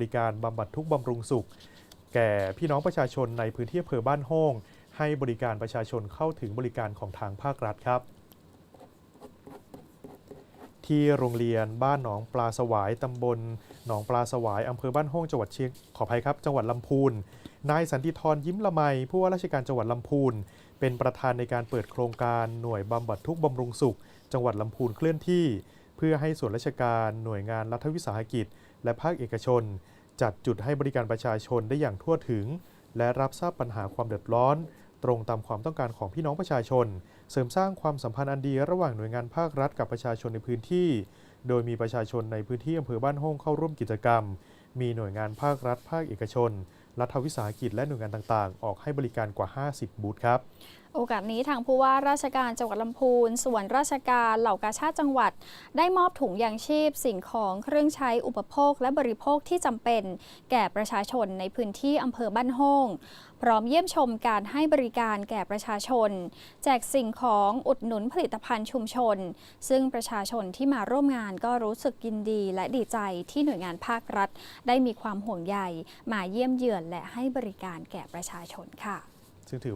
บริการบำบัดทุกข์บำรุงสุข แก่พี่น้องประชาชนในพื้นที่อำเภอบ้านโฮ่งให้บริการประชาชนเข้าถึงบริการของทางภาครัฐครับ ที่โรงเรียนบ้านหนองปลาสวายตำบลหนองปลาสวายอำเภอบ้านโฮ่งจังหวัดเชียงขออภัยครับ จังหวัดลำพูนนายสันติธรยิ้มละไมผู้ว่าราชการจังหวัดลำพูนเป็นประธานในการเปิดโครงการหน่วยบำบัดทุกข์บำรุงสุข จังหวัดลำพูนเคลื่อนที่ พื่อให้ส่วนราชการหน่วยงานรัฐวิสาหกิจ และภาคเอกชน จัดจุดให้บริการประชาชนได้อย่างทั่วถึง และรับทราบปัญหาความเดือดร้อน ตรงตามความต้องการของพี่น้องประชาชน เสริมสร้างความสัมพันธ์อันดีระหว่างหน่วยงานภาครัฐกับประชาชนในพื้นที่ โดยมีประชาชนในพื้นที่อำเภอบ้านโฮ่งเข้าร่วมกิจกรรม มีหน่วยงานภาครัฐ ภาคเอกชน รัฐวิสาหกิจและหน่วยงานต่างๆ ออกให้บริการกว่า 50 บูธครับ โอกาสนี้ทางผู้ว่าราชการจังหวัดลำพูน ส่วนราชการเหล่ากาชาติจังหวัด ได้มอบถุงยางชีพ สิ่งของเครื่องใช้อุปโภคและบริโภคที่จำเป็น แก่ประชาชนในพื้นที่อำเภอบ้านโฮ่งพร้อมเยี่ยมชมการให้บริการแก่ประชาชน แจกสิ่งของอุดหนุนผลิตภัณฑ์ชุมชน ซึ่งประชาชนที่มาร่วมงานก็รู้สึกยินดีและดีใจที่หน่วยงานภาครัฐ ได้มีความห่วงใยมาเยี่ยมเยือนและให้บริการแก่ประชาชนค่ะ